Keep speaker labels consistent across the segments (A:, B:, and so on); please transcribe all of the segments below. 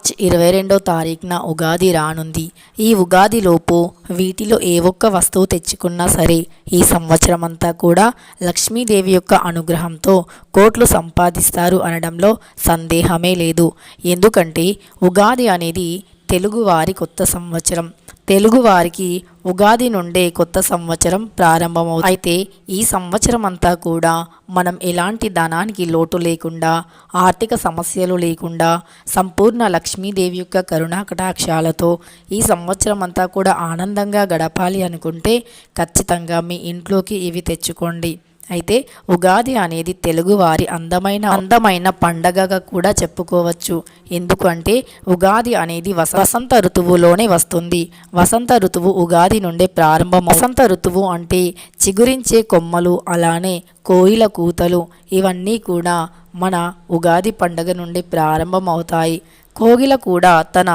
A: March ఇరవై రెండో తారీఖున ఉగాది రానుంది. ఈ ఉగాదిలోపు వీటిలో ఏ ఒక్క వస్తువు తెచ్చుకున్నా సరే ఈ సంవత్సరం అంతా కూడా లక్ష్మీదేవి యొక్క అనుగ్రహంతో కోట్లు సంపాదిస్తారు అనడంలో సందేహమే లేదు. ఎందుకంటే ఉగాది అనేది తెలుగువారి కొత్త సంవత్సరం. తెలుగువారికి ఉగాది నుండే కొత్త సంవత్సరం ప్రారంభమవు అయితే ఈ సంవత్సరం అంతా కూడా మనం ఎలాంటి ధనానికి లోటు లేకుండా ఆర్థిక సమస్యలు లేకుండా సంపూర్ణ లక్ష్మీదేవి యొక్క కరుణా కటాక్షాలతో ఈ సంవత్సరం అంతా కూడా ఆనందంగా గడపాలి అనుకుంటే ఖచ్చితంగా మీ ఇంట్లోకి ఇవి తెచ్చుకోండి. అయితే ఉగాది అనేది తెలుగువారి అందమైన అందమైన పండగగా కూడా చెప్పుకోవచ్చు. ఎందుకంటే ఉగాది అనేది వస వసంత ఋతువులోనే వస్తుంది. వసంత ఋతువు ఉగాది నుండే ప్రారంభం వసంత ఋతువు అంటే చిగురించే కొమ్మలు అలానే కోయిల కూతలు ఇవన్నీ కూడా మన ఉగాది పండగ నుండి ప్రారంభమవుతాయి. కోగిల కూడా తన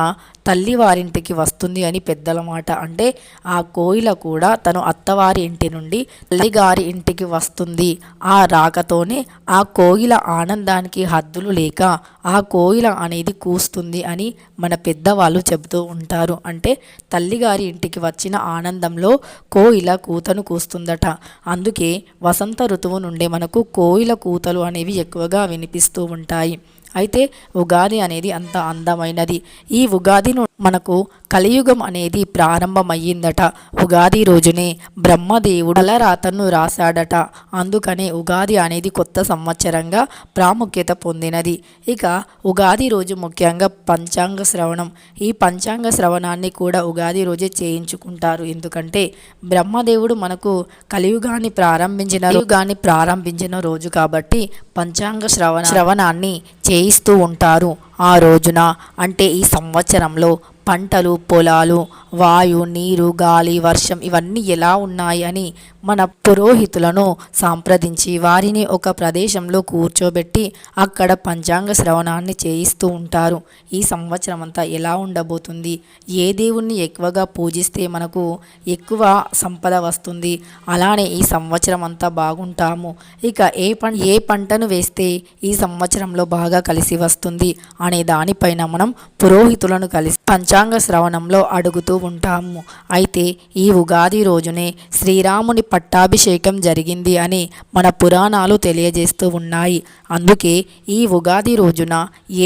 A: తల్లి వారింటికి వస్తుంది అని పెద్దల మాట అంటే ఆ కోయిల కూడా తను అత్తవారి ఇంటి నుండి తల్లిగారి ఇంటికి వస్తుంది. ఆ రాకతోనే ఆ కోయిల ఆనందానికి హద్దులు లేక ఆ కోయిల అనేది కూస్తుంది అని మన పెద్దవాళ్ళు చెబుతూ ఉంటారు. అంటే తల్లిగారి ఇంటికి వచ్చిన ఆనందంలో కోయిల కూతను కూస్తుందట. అందుకే వసంత ఋతువు నుండే మనకు కోయిల కూతలు అనేవి ఎక్కువగా వినిపిస్తూ ఉంటాయి. అయితే ఉగాది అనేది అంత అందమైనది. ఈ ఉగాదిను మనకు కలియుగం అనేది ప్రారంభమయ్యిందట. ఉగాది రోజునే బ్రహ్మదేవుడు అలరాతను రాశాడట. అందుకనే ఉగాది అనేది కొత్త సంవత్సరంగా ప్రాముఖ్యత పొందినది. ఇక ఉగాది రోజు ముఖ్యంగా పంచాంగ శ్రవణం. ఈ పంచాంగ శ్రవణాన్ని కూడా ఉగాది రోజే చేయించుకుంటారు. ఎందుకంటే బ్రహ్మదేవుడు మనకు కలియుగాన్ని ప్రారంభించిన యుగాన్ని ప్రారంభించిన రోజు కాబట్టి పంచాంగ శ్రవణ శ్రవణాన్ని చేయిస్తూ ఉంటారు ఆ రోజున. అంటే ఈ సంవత్సరంలో పంటలు పొలాలు వాయు నీరు గాలి వర్షం ఇవన్నీ ఎలా ఉన్నాయి అని మన పురోహితులను సంప్రదించి వారిని ఒక ప్రదేశంలో కూర్చోబెట్టి అక్కడ పంచాంగ శ్రవణాన్ని చేయిస్తూ ఉంటారు. ఈ సంవత్సరం అంతా ఎలా ఉండబోతుంది? ఏ దేవుణ్ణి ఎక్కువగా పూజిస్తే మనకు ఎక్కువ సంపద వస్తుంది? అలానే ఈ సంవత్సరం అంతా బాగుంటాము. ఇక ఏ పం ఏ పంటను వేస్తే ఈ సంవత్సరంలో బాగా కలిసి వస్తుంది? అనే దానిపైన మనం పురోహితులను కలిసి పంచ పంచాంగ శ్రవణంలో అడుగుతూ ఉంటాము. అయితే ఈ ఉగాది రోజునే శ్రీరాముని పట్టాభిషేకం జరిగింది అని మన పురాణాలు తెలియజేస్తూ ఉన్నాయి. అందుకే ఈ ఉగాది రోజున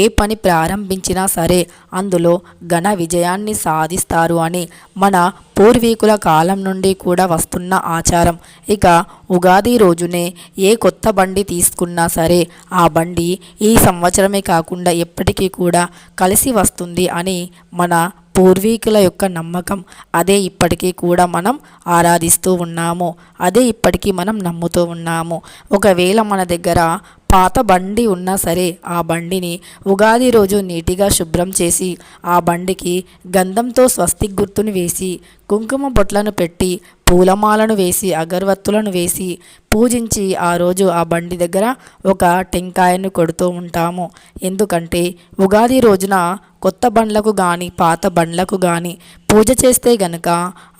A: ఏ పని ప్రారంభించినా సరే అందులో ఘన విజయాన్ని సాధిస్తారు అని మన పూర్వీకుల కాలం నుండి కూడా వస్తున్న ఆచారం. ఇక ఉగాది రోజునే ఏ కొత్త బండి తీసుకున్నా సరే ఆ బండి ఈ సంవత్సరమే కాకుండా ఎప్పటికీ కూడా కలిసి వస్తుంది అని మన పూర్వీకుల యొక్క నమ్మకం. అదే ఇప్పటికీ కూడా మనం ఆరాధిస్తూ ఉన్నాము. అదే ఇప్పటికీ మనం నమ్ముతూ ఉన్నాము. ఒకవేళ మన దగ్గర పాత బండి ఉన్నా సరే ఆ బండిని ఉగాది రోజు నీటిగా శుభ్రం చేసి ఆ బండికి గంధంతో స్వస్తిక్ గుర్తుని వేసి కుంకుమ బొట్లను పెట్టి పూలమాలను వేసి అగరవత్తులను వేసి పూజించి ఆ రోజు ఆ బండి దగ్గర ఒక టెంకాయను కొడుతూ ఉంటాము. ఎందుకంటే ఉగాది రోజున కొత్త బండ్లకు కానీ పాత బండ్లకు కానీ పూజ చేస్తే గనక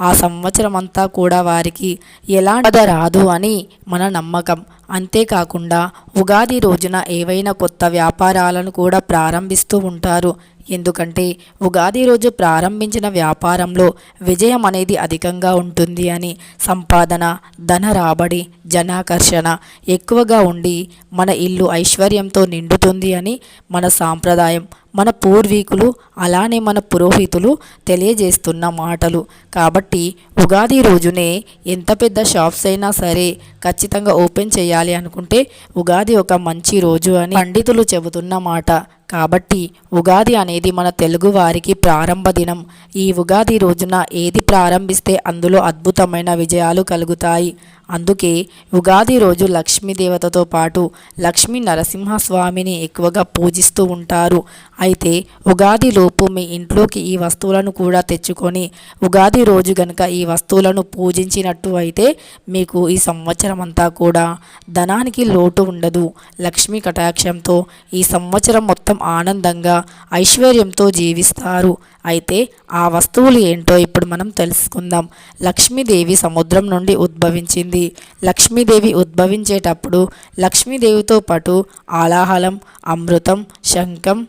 A: ఆ సంవత్సరం అంతా కూడా వారికి ఎలా రాదు అని మన నమ్మకం. అంతేకాకుండా ఉగాది రోజున ఏవైనా కొత్త వ్యాపారాలను కూడా ప్రారంభిస్తూ ఉంటారు. ఎందుకంటే ఉగాది రోజు ప్రారంభించిన వ్యాపారంలో విజయం అనేది అధికంగా ఉంటుంది అని సంపాదన ధన రాబడి జనాకర్షణ ఎక్కువగా ఉండి మన ఇల్లు ఐశ్వర్యంతో నిండుతుంది అని మన సాంప్రదాయం మన పూర్వీకులు అలానే మన పురోహితులు తెలియజేస్తున్న మాటలు. కాబట్టి ఉగాది రోజునే ఎంత పెద్ద షాప్స్ అయినా సరే ఖచ్చితంగా ఓపెన్ చేయాలి అనుకుంటే ఉగాది ఒక మంచి రోజు అని పండితులు చెబుతున్న మాట. కాబట్టి ఉగాది అనేది మన తెలుగు వారికి ప్రారంభ దినం. ఈ ఉగాది రోజున ఏది ప్రారంభిస్తే అందులో అద్భుతమైన విజయాలు కలుగుతాయి. అందుకే ఉగాది రోజు లక్ష్మీదేవతతో పాటు లక్ష్మీ నరసింహస్వామిని ఎక్కువగా పూజిస్తూ ఉంటారు. అయితే ఉగాదిలోపు మీ ఇంట్లోకి ఈ వస్తువులను కూడా తెచ్చుకొని ఉగాది రోజు గనక ఈ వస్తువులను పూజించినట్టు అయితే మీకు ఈ సంవత్సరం అంతా కూడా ధనానికి లోటు ఉండదు. లక్ష్మీ కటాక్షంతో ఈ సంవత్సరం మొత్తం ఆనందంగా ఐశ్వర్యంతో జీవిస్తారు. అయితే ఆ వస్తువులు ఏంటో ఇప్పుడు మనం తెలుసుకుందాం. లక్ష్మీదేవి సముద్రం నుండి ఉద్భవించింది. లక్ష్మీదేవి ఉద్భవించేటప్పుడు లక్ష్మీదేవితో పాటు ఆలాహలం అమృతం శంఖం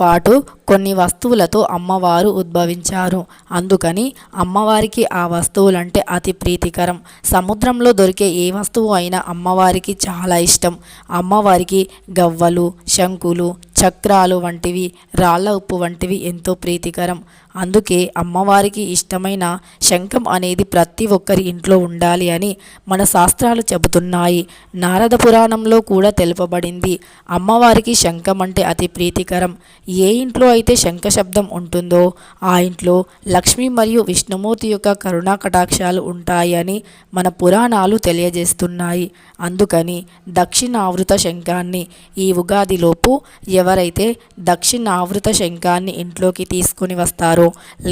A: పాటు కొన్ని వస్తువులతో అమ్మవారు ఉద్భవించారు. అందుకని అమ్మవారికి ఆ వస్తువులంటే అతి ప్రీతికరం. సముద్రంలో దొరికే ఏ వస్తువు అయినా అమ్మవారికి చాలా ఇష్టం. అమ్మవారికి గవ్వలు శంకులు చక్రాలు వంటివి రాళ్ళ ఉప్పు వంటివి ఎంతో ప్రీతికరం. అందుకే అమ్మవారికి ఇష్టమైన శంఖం అనేది ప్రతి ఒక్కరి ఇంట్లో ఉండాలి అని మన శాస్త్రాలు చెబుతున్నాయి. నారద పురాణంలో కూడా తెలుపబడింది. అమ్మవారికి శంఖం అంటే అతి ప్రీతికరం. ఏ ఇంట్లో అయితే శంఖ శబ్దం ఉంటుందో ఆ ఇంట్లో లక్ష్మి మరియు విష్ణుమూర్తి యొక్క కరుణా కటాక్షాలు ఉంటాయి అని మన పురాణాలు తెలియజేస్తున్నాయి. అందుకని దక్షిణావృత శంఖాన్ని ఈ ఉగాదిలోపు ఎవరైతే దక్షిణావృత శంఖాన్ని ఇంట్లోకి తీసుకొని వస్తారు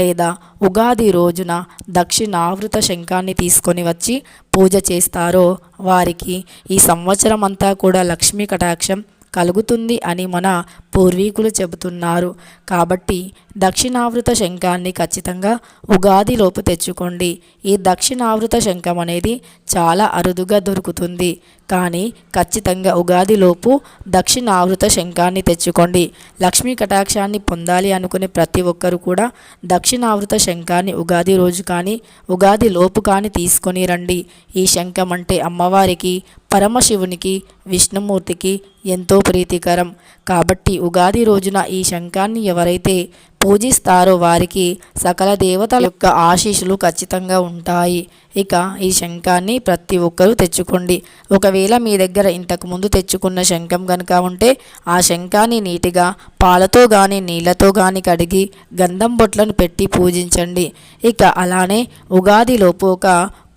A: లేదా ఉగాది రోజున దక్షిణావృత శంఖాన్ని తీసుకొని వచ్చి పూజ చేస్తారో వారికి ఈ సంవత్సరం అంతా కూడా లక్ష్మీ కటాక్షం కలుగుతుంది అని మన పూర్వీకులు చెబుతున్నారు. కాబట్టి దక్షిణావృత శంఖాన్ని ఖచ్చితంగా ఉగాదిలోపు తెచ్చుకోండి. ఈ దక్షిణావృత శంఖం అనేది చాలా అరుదుగా దొరుకుతుంది. కానీ ఖచ్చితంగా ఉగాదిలోపు దక్షిణావృత శంఖాన్ని తెచ్చుకోండి. లక్ష్మీ కటాక్షాన్ని పొందాలి అనుకునే ప్రతి ఒక్కరు కూడా దక్షిణావృత శంఖాన్ని ఉగాది రోజు కానీ ఉగాది లోపు కానీ తీసుకొని రండి. ఈ శంఖం అంటే అమ్మవారికి పరమశివునికి విష్ణుమూర్తికి ఎంతో ప్రీతికరం. కాబట్టి ఉగాది రోజున ఈ శంఖాన్ని ఎవరైతే పూజిస్తారో. వారికి సకల దేవతల యొక్క ఆశీస్సులు ఖచ్చితంగా ఉంటాయి. ఇక ఈ శంఖాన్ని ప్రతి ఒక్కరూ తెచ్చుకోండి. ఒకవేళ మీ దగ్గర ఇంతకు ముందు తెచ్చుకున్న శంఖం కనుక ఉంటే ఆ శంఖాన్ని నీటిగా పాలతో కానీ నీళ్ళతో కానీ కడిగి గంధం బొట్లను పెట్టి పూజించండి. ఇక అలానే ఉగాదిలోపు ఒక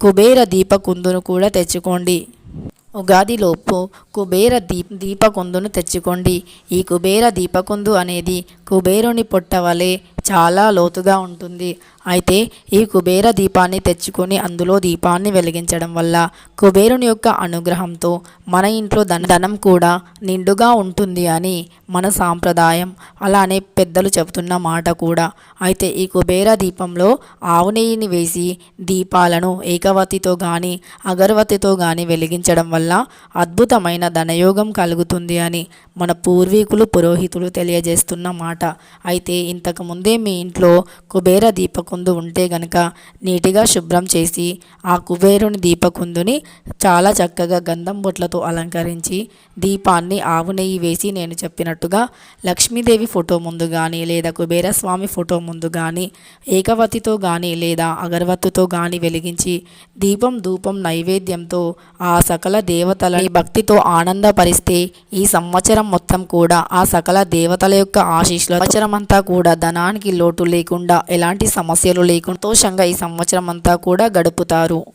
A: కుబేర దీపకుందును కూడా తెచ్చుకోండి. ఉగాదిలోపు కుబేర దీప్ దీపకుందును తెచ్చుకోండి. ఈ కుబేర దీపకుందు అనేది కుబేరుని పొట్ట వలె చాలా లోతుగా ఉంటుంది. అయితే ఈ కుబేర దీపాన్ని తెచ్చుకొని అందులో దీపాన్ని వెలిగించడం వల్ల కుబేరుని యొక్క అనుగ్రహంతో మన ఇంట్లో ధన ధనం కూడా నిండుగా ఉంటుంది అని మన సాంప్రదాయం. అలానే పెద్దలు చెబుతున్న మాట కూడా. అయితే ఈ కుబేర దీపంలో ఆవు నెయ్యిని వేసి దీపాలను ఏకవతితో కానీ అగరవతితో కానీ వెలిగించడం వల్ల అద్భుతమైన ధనయోగం కలుగుతుంది అని మన పూర్వీకులు పురోహితులు తెలియజేస్తున్న మాట. అయితే ఇంతకు ముందే మీ ఇంట్లో కుబేర దీపకుందు ఉంటే గనక నీటిగా శుభ్రం చేసి ఆ కుబేరుని దీపకుందుని చాలా చక్కగా గంధం బొట్లతో అలంకరించి దీపాన్ని ఆవు నెయ్యి వేసి నేను చెప్పినట్టుగా లక్ష్మీదేవి ఫోటో ముందు కానీ లేదా కుబేర స్వామి ఫోటో ముందు కానీ ఏకవతితో కానీ లేదా అగరవత్తుతో కానీ వెలిగించి దీపం ధూపం నైవేద్యంతో ఆ సకల దేవతలని భక్తితో ఆనందపరిస్తే ఈ సంవత్సరం మొత్తం కూడా ఆ సకల దేవతల యొక్క ఆశీస్సులు సంవత్సరం అంతా కూడా ధనానికి లోటు లేకుండా ఎలాంటి సమస్యలు లేకుండా సంతోషంగా ఈ సంవత్సరం అంతా కూడా గడుపుతారు.